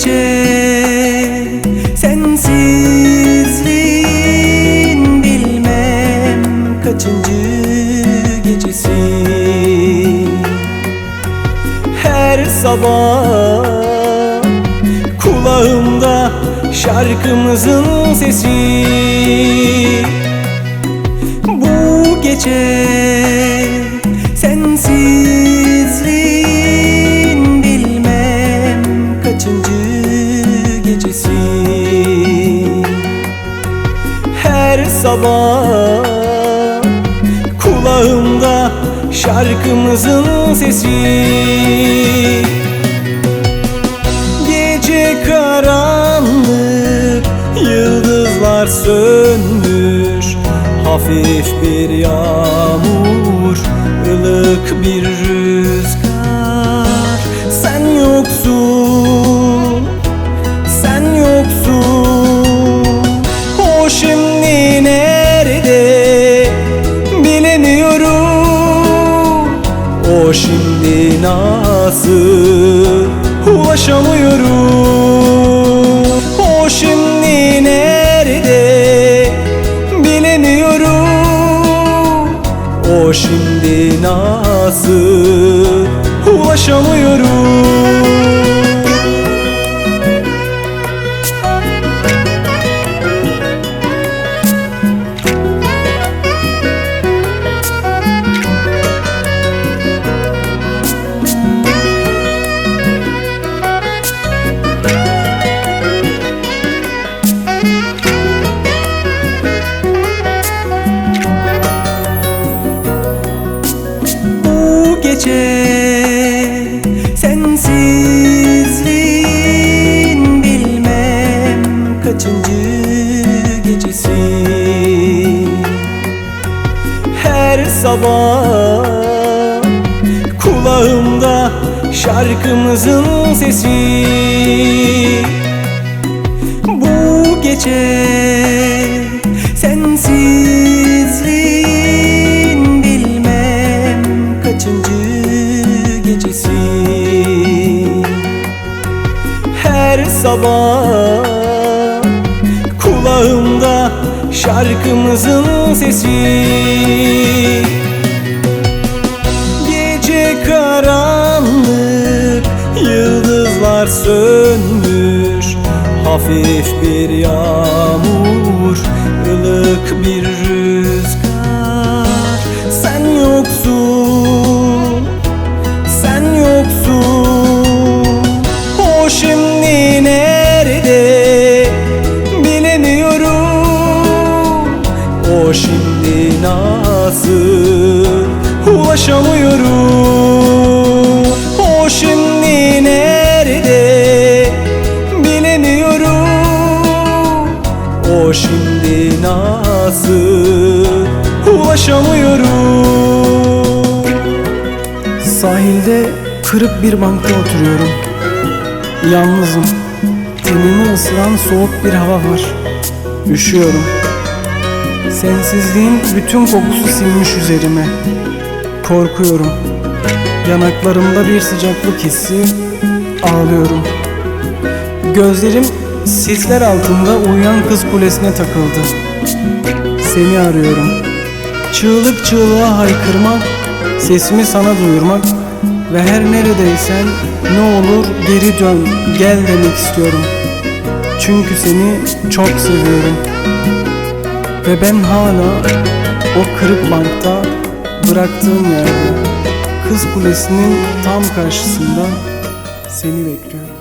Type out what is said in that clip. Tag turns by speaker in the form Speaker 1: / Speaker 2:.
Speaker 1: gece Sensizliğin bilmem kaçıncı gecesi. Her sabah kulağımda şarkımızın sesi. Bu gece sensiz Her sabah. Kulağımda şarkımızın sesi. Gece karanlık Yıldızlar sönmüş. Hafif bir yağmur ılık bir rüzgar şimdi nasıl Ulaşamıyorum? O şimdi nerede Bilemiyorum. O şimdi nasıl Ulaşamıyorum gece Sensizliğin bilmem kaçıncı gecesi. Her sabah kulağımda şarkımızın sesi. Bu gece sabah kulağımda şarkımızın sesi Gece karanlık Yıldızlar sönmüş Hafif bir yağmur nasıl Ulaşamıyorum O şimdi nerede Bilemiyorum O şimdi nasıl Ulaşamıyorum
Speaker 2: Sahilde kırık bir bankta oturuyorum. Yalnızım. Tenimi ısıran soğuk bir hava var. Üşüyorum. Sensizliğin bütün kokusu sinmiş üzerime. Korkuyorum. Yanaklarımda bir sıcaklık hissi. Ağlıyorum. Gözlerim sisler altında uyuyan kız kulesine takıldı. Seni arıyorum. Çığlık çığlığa haykırmak, sesimi sana duyurmak ve her neredeysen ne olur geri dön, gel demek istiyorum. Çünkü seni çok seviyorum. Ve ben hala o kırık bankta bıraktığım yerde kız kulesinin tam karşısında seni bekliyorum.